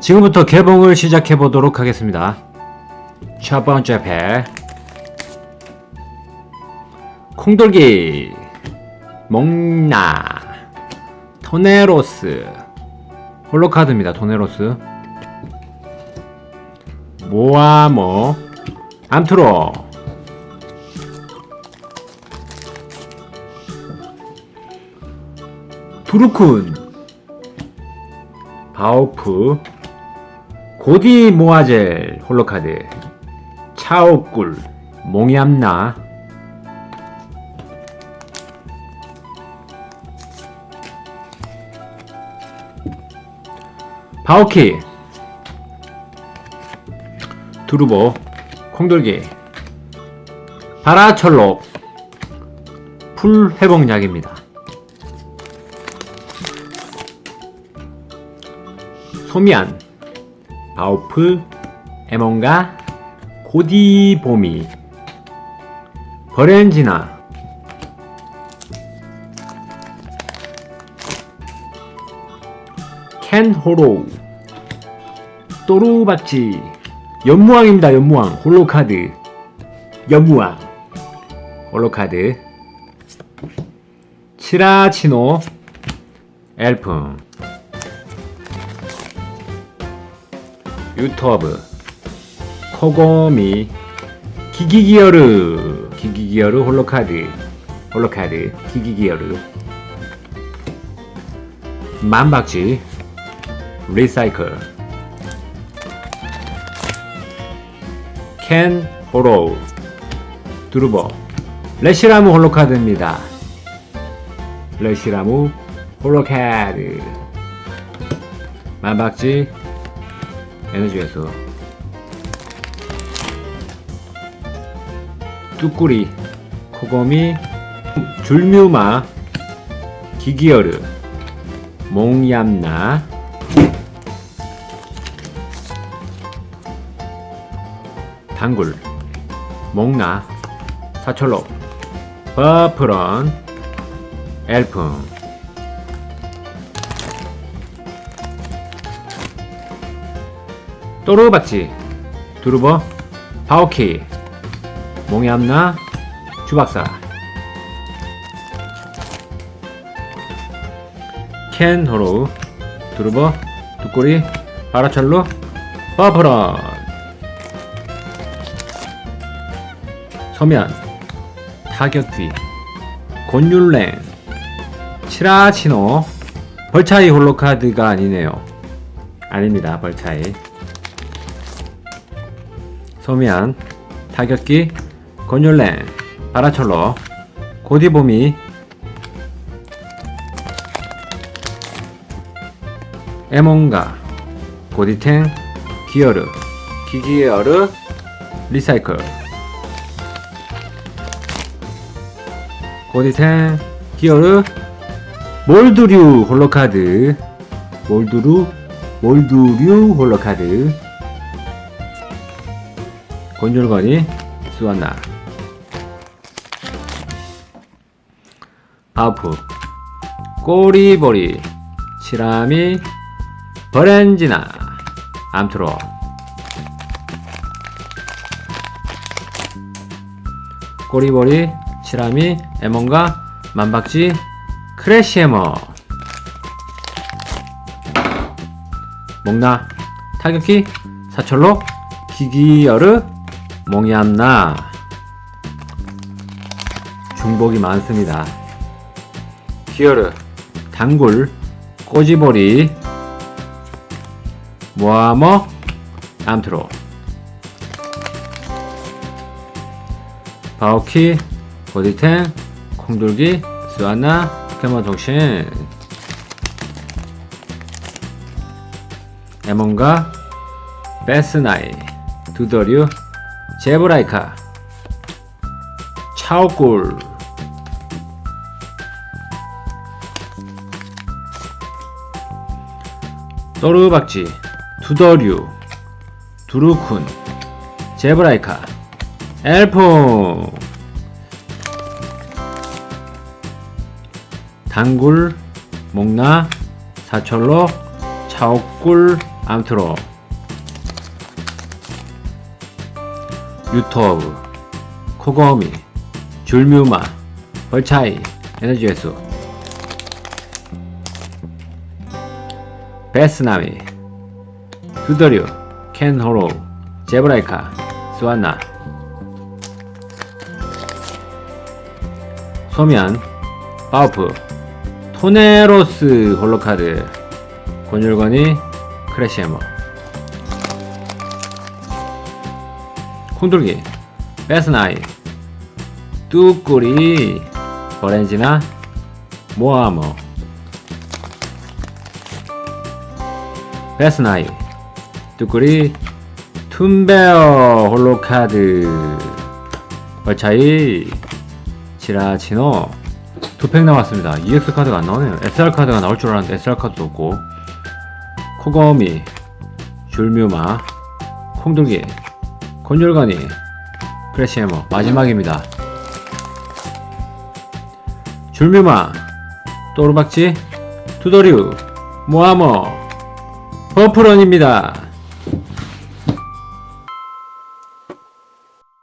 지금부터 개봉을 시작해 보도록 하겠습니다. 첫 번째 팩 콩돌기 몽나 토네로스. 홀로카드입니다. 토네로스. 모아모. 암트로. 두루쿤. 바오프 고디 모아젤 홀로카드. 차오꿀 몽얌나. 바오키. 두루보 콩돌기. 바라철로. 풀 회복약입니다. 소미안 바우프 에몬가 고디보미. 버렌지나. 켄호로우. 또루바치. 연무왕입니다 연무왕. 홀로카드. 연무왕. 홀로카드. 치라치노. 엘프 유튜브 코고미 기기기어르. 기기기어르 홀로카드. 홀로카드 기기기어르. 만박지 리사이클. 켄 호로우 두루버 레시라무 홀로카드입니다. 레시라무 홀로카드. 만박지 에너지 회수 뚜꾸리 코고미 줄뮤마 기기어르 몽얌나. 당굴 몽나 사철로 버프런 엘프 또르바치 두루버 바오키 몽얌나 주박사. 켄 호로우 두루버 두꼬리 바라철로 버프런 서면 타격뒤 곤율랭 치라치노. 벌차이 홀로카드가 아니네요. 아닙니다 벌차이 소미안 타격기 곤율랭 바라철로 고디보미. 에몬가 고디탱 기어르. 기기어르. 리사이클. 고디탱 기어르. 몰두류 홀로카드. 몰두루 몰두류 홀로카드 곤율거니 수완나. 아프 꼬리보리. 시라미 버렌지나. 암트로. 꼬리보리 시라미 에몬가 만박지 크래시에머 몽나 타격기 사철로 기기여르 몽얌나. 중복이 많습니다. 기어르 단굴 꼬지보리 모아머 암트로. 바오키 고디텐 콩돌기 스와나 통신. 에몬가 베스나이 두더류 제브라이카 차오꿀 또르박쥐 두더류 두루쿤 제브라이카 엘포 단굴 목나 사철로 차오꿀 암트로 유토브 코고미 줄뮤마 벌차이 에너지 회수 베스나미 두더류 켄호로 제브라이카 스완나 소면 파우프 토네로스 홀로카드 곤율건이 크래시해머 콩돌기. 베스나이 뚜꾸리 버렌지나 모아머 베스나이 뚜꾸리 툰베어 홀로카드. 벌차이 지라치노. 두팩 남았습니다. EX 카드가 안 나오네요. SR 카드가 나올 줄 알았는데 SR 카드도 없고. 코거미 줄뮤마 콩돌기 곤율가니 크래시해머 마지막입니다. 줄뮤마 또르박지 투더류 모아머 버프런입니다.